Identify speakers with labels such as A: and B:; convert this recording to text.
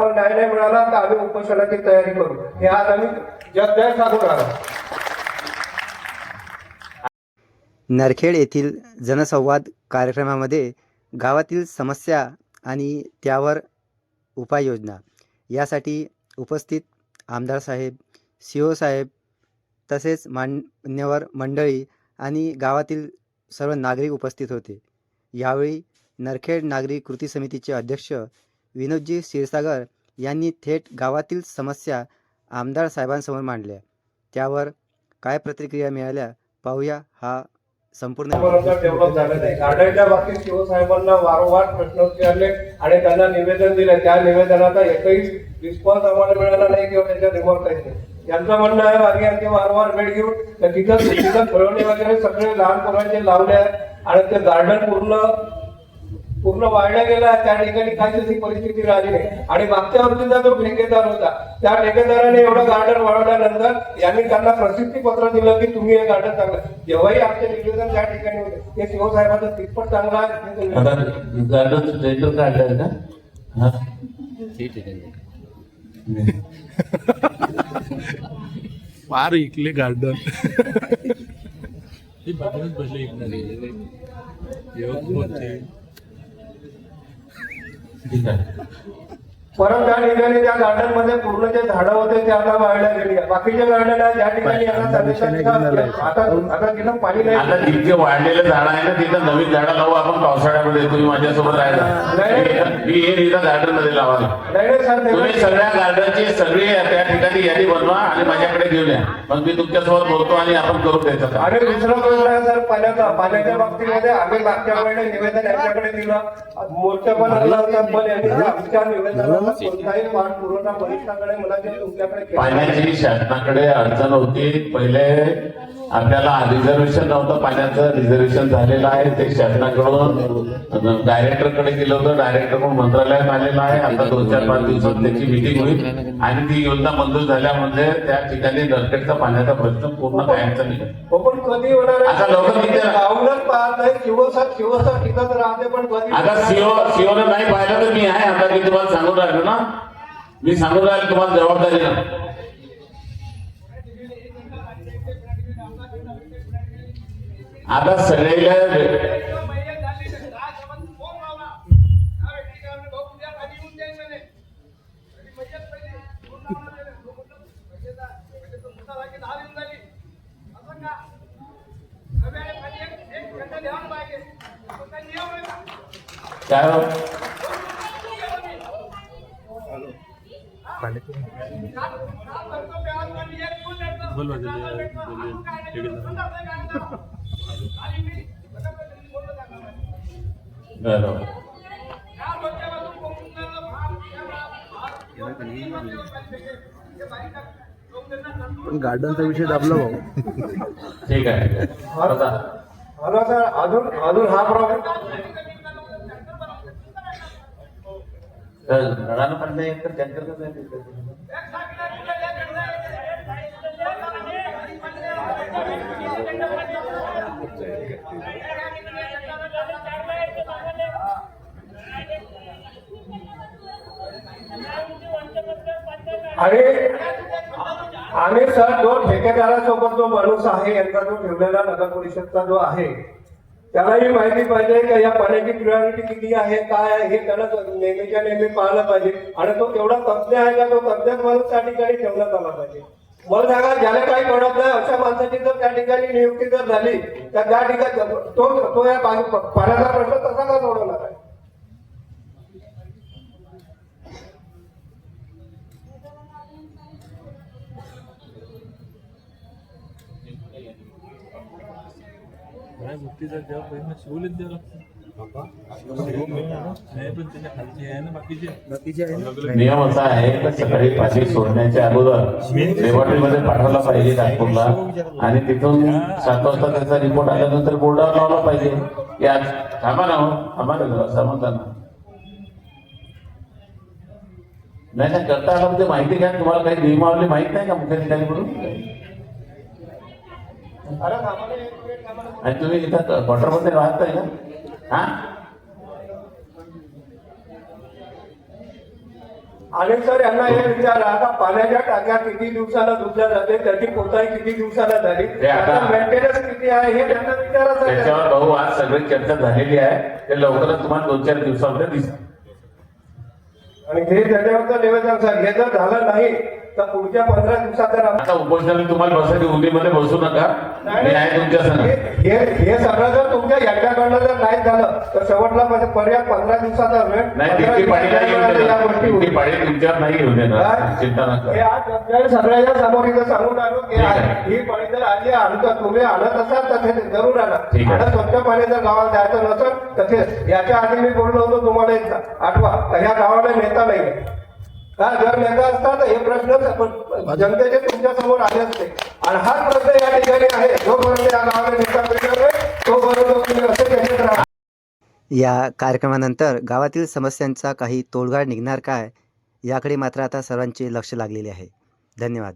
A: न्याय नाही मिळाला तर आम्ही उपोषणाची तयारी करू. हे आज आम्ही जगदय सांगून आलो
B: नरखेड येथील जनसंवाद कार्यक्रमामध्ये गावातील समस्या आणि त्यावर उपाययोजना यासाठी उपस्थित आमदार साहेब सी ओ साहेब तसेच मान्यवर मंडळी आणि गावातील सर्व नागरिक उपस्थित होते. यावेळी नरखेड नागरिक कृती समितीचे अध्यक्ष विनोदजी क्षीरसागर यांनी थेट गावातील समस्या आमदार साहेबांसमोर मांडल्या. त्यावर काय प्रतिक्रिया मिळाल्या पाहूया हा संपूर्ण
A: डेव्हलप झालं नाही गार्डनच्या बाबतीत शिवसाहेबांना वारंवार प्रश्न विचारले आणि त्यांना निवेदन दिले. त्या निवेदनाचा एकही रिस्पॉन्स आम्हाला मिळाला नाही किंवा त्याच्या रिमोट नाही. यांचं म्हणणं आहे बाकी यांचे वारंवार भेट घेऊन तिथं तिथं खेळवणी वगैरे सगळे लहान पोरांचे लावले आहेत आणि ते गार्डन पूर्ण पूर्ण वाढलं गेलं आहे त्या ठिकाणी काही तशी परिस्थिती राहिली नाही. आणि मागच्या वर्षीचा जो ठेकेदार होता त्या ठेकेदाराने एवढं गार्डन वाढवल्यानंतर यांनी त्यांना प्रसिद्धी पत्र दिलं की तुम्ही हे गार्डन चांगलं जेव्हाही आमचे निवेदन त्या ठिकाणी होते ते शिवसाहेबांचं तिप्पट चांगलं आहे हे
C: गार्डन टेंडर काढलंय का हा?
D: फार इकले गार्डन. ते बसले येऊन
C: ठीक आहे
A: परत त्या ठिकाणी त्या गार्डनमध्ये पूर्ण जे झाडं होते ते आता वाढल्या गेली. बाकीचे गार्डन आहे ज्या ठिकाणी आता आता आता तिथं पाणी
C: आता
A: नाही
C: जितके वाढलेले झाड आहे ना तिथं नवीन झाडं लावू आपण पावसाळ्यामध्ये तुम्ही माझ्यासोबत राहिला मी हे इथं गार्डनमध्ये लावा
A: नाही नाही सर
C: तुम्ही सगळ्या गार्डनची सगळी त्या ठिकाणी यादी बनवा आणि माझ्याकडे घेऊन या. मग मी तुमच्यासोबत बोलतो आणि आपण करू काम.
A: आणि दुसरं आहे सर पाण्याचा पाण्याच्या बाबतीमध्ये आम्ही मागच्या वेळेला निवेदन यांच्याकडे दिलं. मोर्चा पण आला होता पण यांनी आमच्या निवेदनाला कोणताही पाठपुरवठा वरिष्ठाकडे मला ते तुमच्याकडे केला. नाही.
C: पाण्याची शासनाकडे अडचण होती. पहिले आपल्याला रिझर्वेशन नव्हतं पाण्याचं रिझर्वेशन झालेलं आहे. ते शासनाकडून डायरेक्टरकडे गेलं होतं. डायरेक्टरकडून मंत्रालयात आलेलं आहे. आता दोन चार पाच दिवसात त्याची मिटिंग होईल. आणि ती योजना मंजूर झाल्यामध्ये त्या ठिकाणी नरखेडचा पाण्याचा प्रश्न पूर्ण कायमचा निघेल.
A: हो पण कधी होणार
C: आता लवकर
A: पाहत नाही. शिवसात शिवसात टिकत राहते पण कधी
C: आता सीओ सीओने नाही पाहिलं तर मी आहे. आता मी तुम्हाला सांगून राहिलो ना. मी सांगून राहिलो तुम्हाला जबाबदारी ना. आता सगळ्या काय हो?
D: बोल
C: बरोबर।
D: पण गार्डनचा विषय दाबला भाऊ.
C: ठीक आहे
A: अजून अजून हा प्रॉब्लेम.
C: तर नळानं
A: आम्ही सर जो ठेकेदारासोबत जो माणूस आहे यांचा जो ठेवलेला नगर परिषदचा जो आहे त्यालाही माहिती पाहिजे की या पाण्याची प्रिऑरिटी किती आहे काय आहे हे त्याला नेहमीच्या नेहमी पाहायला पाहिजे. आणि तो तेवढा तज्ञ आहे का तो तज्ञ माणूस त्या ठिकाणी ठेवण्यात आला पाहिजे. मला सांगा ज्याला काही कळत नाही अशा माणसाची जर त्या ठिकाणी नियुक्ती जर झाली तर त्या ठिकाणी तो तो या पाण्याचा प्रश्न तसा का आहे
D: ना बाकीचे बाकीचे आहे ना?
C: नियम असा आहे की सकाळी पाठी सोडण्याच्या अगोदर लेबॉरेटरीमध्ये पाठवला पाहिजे नागपूरला. आणि तिथून सात वाजता त्याचा रिपोर्ट आल्यानंतर बोर्डावर लावला पाहिजे. या थांबा ना हो थांबा ना जरा, समजता ना. नाही नाही करता आलं म्हणजे माहिती घ्या. तुम्हाला काही नियमावली माहीत नाही का मुख्याधिकारीकडून?
A: अरे
C: आणि तुम्ही इथं क्वार्टरमध्ये राहताय का हा?
A: आणि सर यांना हे विचारा. आता पाण्याच्या टाक्या किती दिवसाला धुतल्या जाते त्याची पोताई किती दिवसाला झाली? मेंटेनन्स किती आहे हे त्यांना विचारा
C: त्याच्यावर भाऊ आज सगळी चर्चा झालेली आहे. ते लवकरच तुम्हाला दोन चार दिवसामध्ये दिसेल
A: आणि हे त्याच्यावरचं निवेदन सर हे जर झालं नाही तर पुढच्या पंधरा दिवसात जर
C: आता उपोषणाला तुम्हाला बसायची उंदीमध्ये बसू नका. मी आहे तुमच्या संग.
A: हे सगळं जर तुमच्या यांच्याकडनं जर नाही झालं तर शेवटला म्हणजे पर्याय पंधरा दिवसाचा वेळ
C: नाही तितकी पाळी नाही
A: या
C: येऊ देणार. चिंता
A: हे
C: नका
A: सगळ्यांच्या समोर इथं सांगून आलो की ही पाणी जर आली आणत तुम्ही आणत असाल तर ते जरूर आणा. स्वच्छ पाणी जर गावात द्यायचं नसेल तर ते याच्या आधी मी बोललो होतो तुम्हाला एकदा. आठवा. ह्या गावाला नेता नाही का जर नेता असता तर हे प्रश्न जनतेचे तुमच्यासमोर आले असते. आणि हाच प्रश्न या ठिकाणी आहे. जोपर्यंत या गावाला नेता मिळणार तोपर्यंत तुम्ही असे केंद्र राहा
B: या कार्यक्रमानंतर गावातील समस्यांचा काही तोडगा निघणार काय याकडे मात्र आता सर्वांचे लक्ष लागलेले आहे. धन्यवाद.